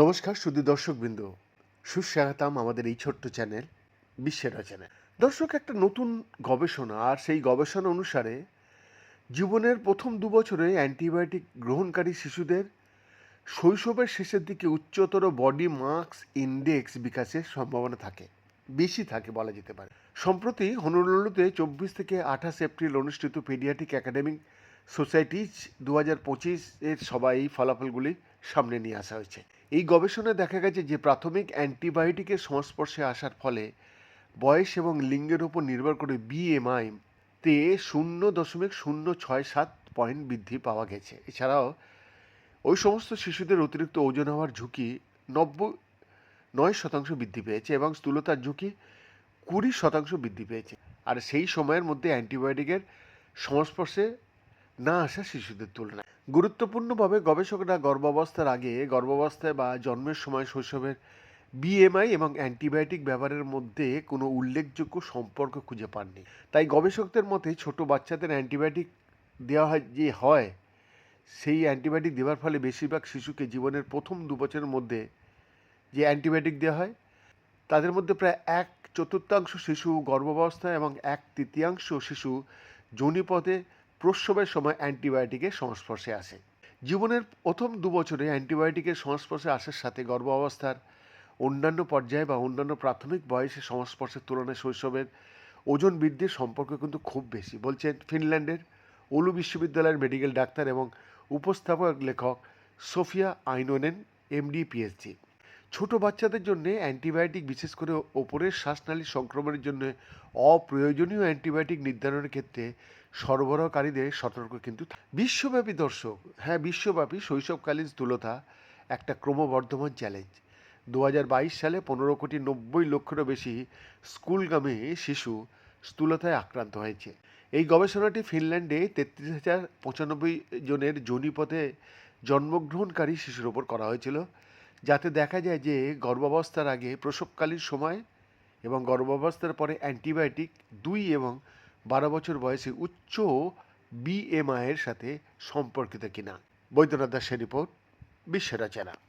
নমস্কার শুধু দর্শকবৃন্দ। সুস্বাগতম আমাদের এই ছোট্ট চ্যানেল, বিশ্বের চ্যানেল দর্শক, একটা নতুন গবেষণা, আর সেই গবেষণা অনুসারে জীবনের প্রথম দু বছরে অ্যান্টিবায়োটিক গ্রহণকারী শিশুদের শৈশবের শেষের দিকে উচ্চতর বডি মার্কস ইন্ডেক্স বিকাশের সম্ভাবনা থাকে, বেশি থাকে বলা যেতে পারে। সম্প্রতি হনুলুলুতে চব্বিশ থেকে আঠাশ এপ্রিল অনুষ্ঠিত পেডিয়াট্রিক একাডেমিক সোসাইটিজ দু হাজার পঁচিশের সবাই এই ফলাফলগুলি সামনে নিয়ে আসা হয়েছে। এই গবেষণায় দেখা গেছে যে প্রাথমিক অ্যান্টিবায়োটিকের সংস্পর্শে আসার ফলে বয়স এবং লিঙ্গের উপর নির্ভর করে বিএমআই তে শূন্য দশমিক শূন্য ছয় সাত পয়েন্ট বৃদ্ধি পাওয়া গেছে। এছাড়াও ওই সমস্ত শিশুদের অতিরিক্ত ওজন হওয়ার ঝুঁকি নব্বই নয় শতাংশ বৃদ্ধি পেয়েছে এবং স্থূলতার ঝুঁকি কুড়ি শতাংশ বৃদ্ধি পেয়েছে। আর সেই সময়ের মধ্যে অ্যান্টিবায়োটিকের সংস্পর্শে না আসা শিশুদের তুলনায়। গুরুত্বপূর্ণভাবে গবেষকরা গর্ভাবস্থার আগে গর্ভাবস্থায় বা জন্মের সময় শৈশবের বিএমআই এবং অ্যান্টিবায়োটিক ব্যবহারের মধ্যে কোনো উল্লেখযোগ্য সম্পর্ক খুঁজে পাননি। তাই গবেষকদের মতে ছোট বাচ্চাদের অ্যান্টিবায়োটিক দেওয়া হয়, যে হয়, সেই অ্যান্টিবায়োটিক দেওয়ার ফলে বেশিরভাগ শিশুকে জীবনের প্রথম দু বছরের মধ্যে যে অ্যান্টিবায়োটিক দেওয়া হয়, তাদের মধ্যে প্রায় এক চতুর্থাংশ শিশু গর্ভাবস্থায় এবং এক তৃতীয়াংশ শিশু যোনিপথে প্রসবের সময় অ্যান্টিবায়োটিকের সংস্পর্শে আসে। জীবনের প্রথম দু বছরে অ্যান্টিবায়োটিকের সংস্পর্শে আসার সাথে গর্ভাবস্থার অন্যান্য পর্যায়ে বা অন্যান্য প্রাথমিক বয়সে সংস্পর্শের তুলনায় শৈশবের ওজন বৃদ্ধির সম্পর্ক কিন্তু খুব বেশি, বলছেন ফিনল্যান্ডের ওলু বিশ্ববিদ্যালয়ের মেডিকেল ডাক্তার এবং উপস্থাপক লেখক সোফিয়া আইনোনেন, এমডি, পিএইচডি। ছোট বাচ্চাদের জন্য অ্যান্টিবায়োটিক, বিশেষ করে ওপরের শ্বাসনালী সংক্রমণের জন্য অপ্রয়োজনীয় অ্যান্টিবায়োটিক নির্ধারণের ক্ষেত্রে সরবরাহকারীদের সতর্ক কিন্তু বিশ্বব্যাপী দর্শক হ্যাঁ বিশ্বব্যাপী শৈশবকালীন স্থূলতা একটা ক্রমবর্ধমান চ্যালেঞ্জ দু হাজার বাইশ সালে পনেরো কোটি নব্বই লক্ষেরও বেশি স্কুলগামী শিশু স্থূলতায় আক্রান্ত হয়েছে। এই গবেষণাটি ফিনল্যান্ডে তেত্রিশ হাজার পঁচানব্বই জনের জনিপথে জন্মগ্রহণকারী শিশুর ওপর করা হয়েছিল, যাতে দেখা যায় যে গর্ভাবস্থার আগে প্রসবকালীন সময় এবং গর্ভাবস্থার পরে অ্যান্টিবায়োটিক দুই এবং বারো বছর বয়সে উচ্চ বিএমআইয়ের সাথে সম্পর্কিত কিনা? বৈদ্যনাথ দাসের রিপোর্ট বিশ্বের রচনা